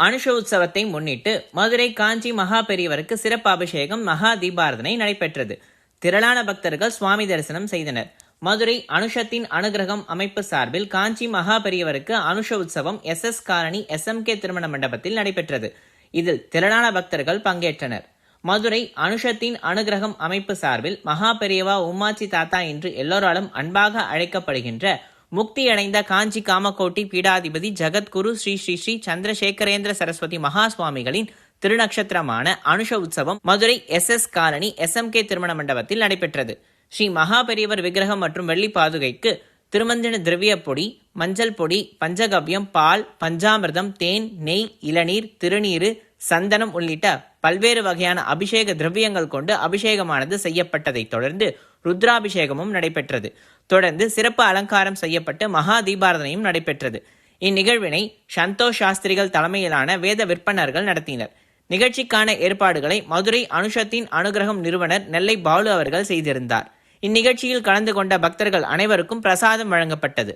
அனுஷ உற்சவத்தை முன்னிட்டு மதுரை காஞ்சி மகா பெரியவருக்கு சிறப்பு அபிஷேகம் மகா தீபாரதனை நடைபெற்றது. திரளான பக்தர்கள் சுவாமி தரிசனம் செய்தனர். மதுரை அனுஷத்தின் அனுகிரகம் அமைப்பு சார்பில் காஞ்சி மகா பெரியவருக்கு அனுஷ உற்சவம் எஸ் எஸ் காலனி எஸ்எம்கே திருமண மண்டபத்தில் நடைபெற்றது. இதில் திரளான பக்தர்கள் பங்கேற்றனர். மதுரை அனுஷத்தின் அனுகிரகம் அமைப்பு சார்பில் மகா பெரியவா உமாச்சி தாத்தா என்று எல்லோராலும் அன்பாக அழைக்கப்படுகின்ற முக்தியடைந்த காஞ்சி காமகோட்டி பீடாதிபதி ஜகத்குரு ஸ்ரீ ஸ்ரீ ஸ்ரீ சந்திரசேகரேந்திர சரஸ்வதி மகா சுவாமிகளின் திருநக்ஷத்திரமான அனுஷ உற்சவம் Madurai S S colony SMK திருமண மண்டபத்தில் நடைபெற்றது. ஸ்ரீ மகா பெரியவர் விக்கிரகம் மற்றும் வெள்ளி பாதுகைக்கு திருமஞ்சன திரவிய பொடி மஞ்சள் பொடி பஞ்சகவ்யம் பால் பஞ்சாமிர்தம் தேன் நெய் இளநீர் திருநீரு சந்தனம் உள்ளிட்ட பல்வேறு வகையான அபிஷேக திரவியங்கள் கொண்டு அபிஷேகமானது செய்யப்பட்டதைத் தொடர்ந்து ருத்ராபிஷேகமும் நடைபெற்றது. தொடர்ந்து சிறப்பு அலங்காரம் செய்யப்பட்டு மகா தீபாரதனையும் நடைபெற்றது. இந்நிகழ்வினை சந்தோஷ் சாஸ்திரிகள் தலைமையிலான வேத விற்பனர்கள் நடத்தினர். நிகழ்ச்சிக்கான ஏற்பாடுகளை மதுரை அனுஷத்தின் அனுகிரகம் நிறுவனர் நெல்லை பாலு அவர்கள் செய்திருந்தார். இந்நிகழ்ச்சியில் கலந்து கொண்ட பக்தர்கள் அனைவருக்கும் பிரசாதம் வழங்கப்பட்டது.